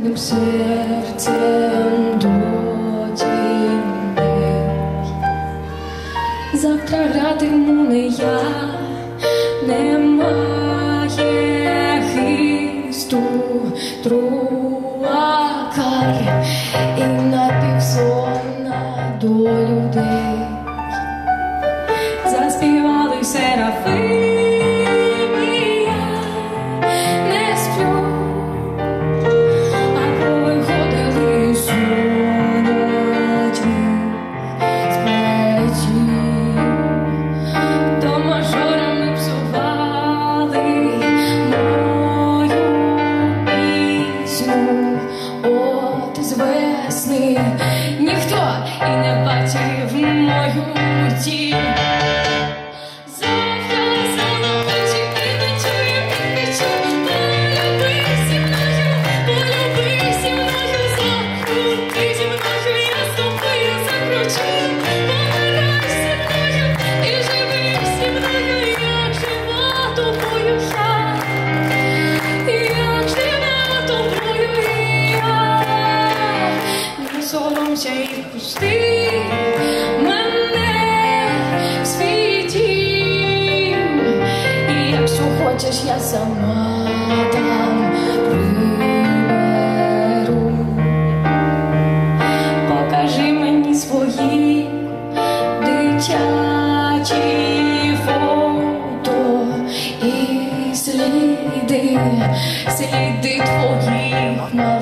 Серцем до тіней. завтра гратиму я, немає хисту труакар і до людей, заспівали серафи. повернуся і пусти мене в свій дім. І якщо хочеш, я сама там приберу. Покажи мені свої дитячі фото і сліди, сліди твоїх.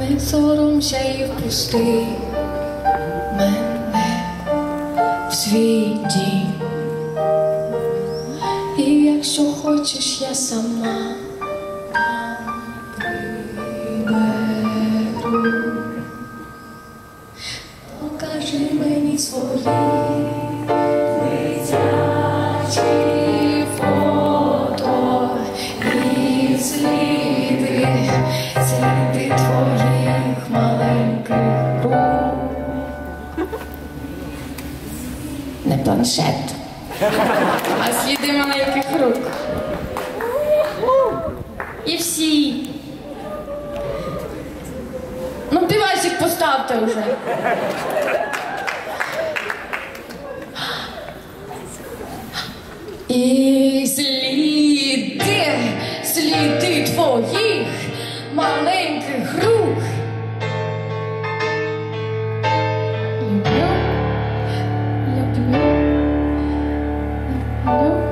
Не соромся і впусти мене в свій дім. І якщо хочеш, я сама там приберу. Покажи мені свої планшет. А сліди маленьких рук. І всі. Ну, півасик поставте вже. І сліди, сліди твоїх малих. 妞妞